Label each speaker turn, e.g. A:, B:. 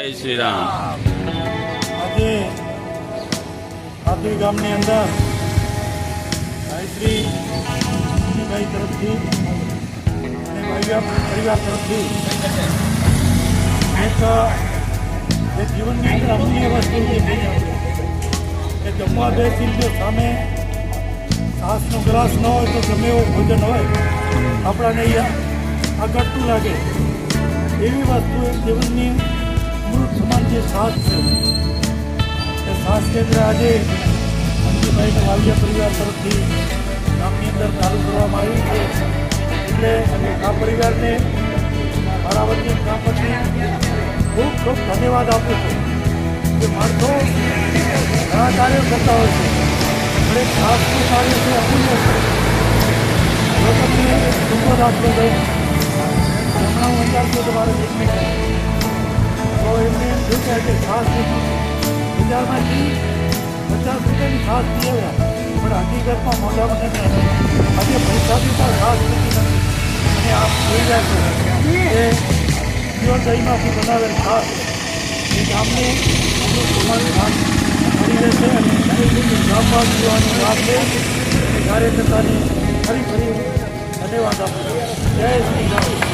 A: રામ.
B: આજે આદુઈ ગામની અંદર ગાયત્રી ભાઈ તરફથી અને પરિવાર તરફથી એક, જે જીવનની અંદર અમૂલ્ય વસ્તુ થઈ કે જમવા બેસી જો સામે છાસનો ગ્લાસ ન હોય તો ગમે એવું ભોજન હોય, આપણાને આગળતું લાગે. એવી વસ્તુ જીવનની અમૃત સમાન જે શ્વાસ છે એ શ્વાસ કેન્દ્ર આજે અંજુભાઈને વાલિયા પરિવાર તરફથી ગામની અંદર ચાલુ કરવામાં આવ્યું છે એટલે આ પરિવારને મારા વતી ગામ વતી ખૂબ ખૂબ ધન્યવાદ આપું છું કે માણસો ઘણા કાર્યો કરતા હોય છે અને ખાસનું કાર્ય છે અમૂલ્ય છે જો ખૂબ જ ટૂંકો દાખલો હમણાં હું વિચારતો તમારે એક તો કે આજે ખાસ બજારમાંથી પચાસ રૂપિયાની ખાસ લઈ આવ્યા. પણ હકીકતમાં મોટા મને આજે પૈસાથી પણ ખાસ નથી અને આપ જોઈ રહ્યા છો કે પ્યોર દહીંમાંથી બનાવેલ ખાસ એ ગામને પ્રમાણે ખાસ મળી રહેશે અને ગામવાસીઓની વાત છે કાર્યકર્તાની ફરી ફરી ધન્યવાદ આપું જય શ્રી રામ.